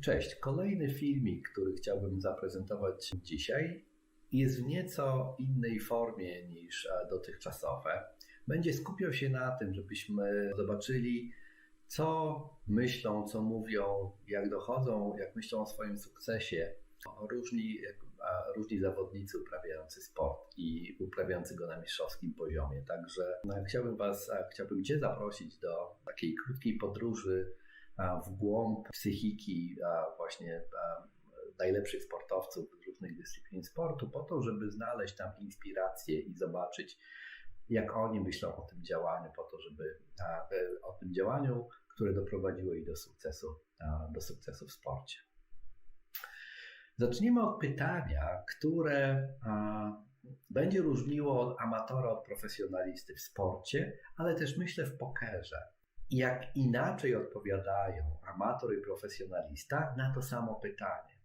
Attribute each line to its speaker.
Speaker 1: Cześć, kolejny filmik, który chciałbym zaprezentować dzisiaj, jest w nieco innej formie niż e, dotychczasowe. Będzie skupiał się na tym, żebyśmy zobaczyli, co myślą, co mówią, jak dochodzą, jak myślą o swoim sukcesie różni, różni zawodnicy uprawiający sport i uprawiający go na mistrzowskim poziomie. Także no, chciałbym Was, chciałbym Cię zaprosić do takiej krótkiej podróży w głąb psychiki właśnie najlepszych sportowców różnych dyscyplin sportu, po to, żeby znaleźć tam inspirację i zobaczyć, jak oni myślą o tym działaniu, po to, żeby o tym działaniu, które doprowadziło ich do sukcesu, do sukcesu w sporcie. Zacznijmy od pytania, które będzie różniło od amatora od profesjonalisty w sporcie, ale też myślę w pokerze. Jak inaczej odpowiadają amator i profesjonalista na to samo pytanie.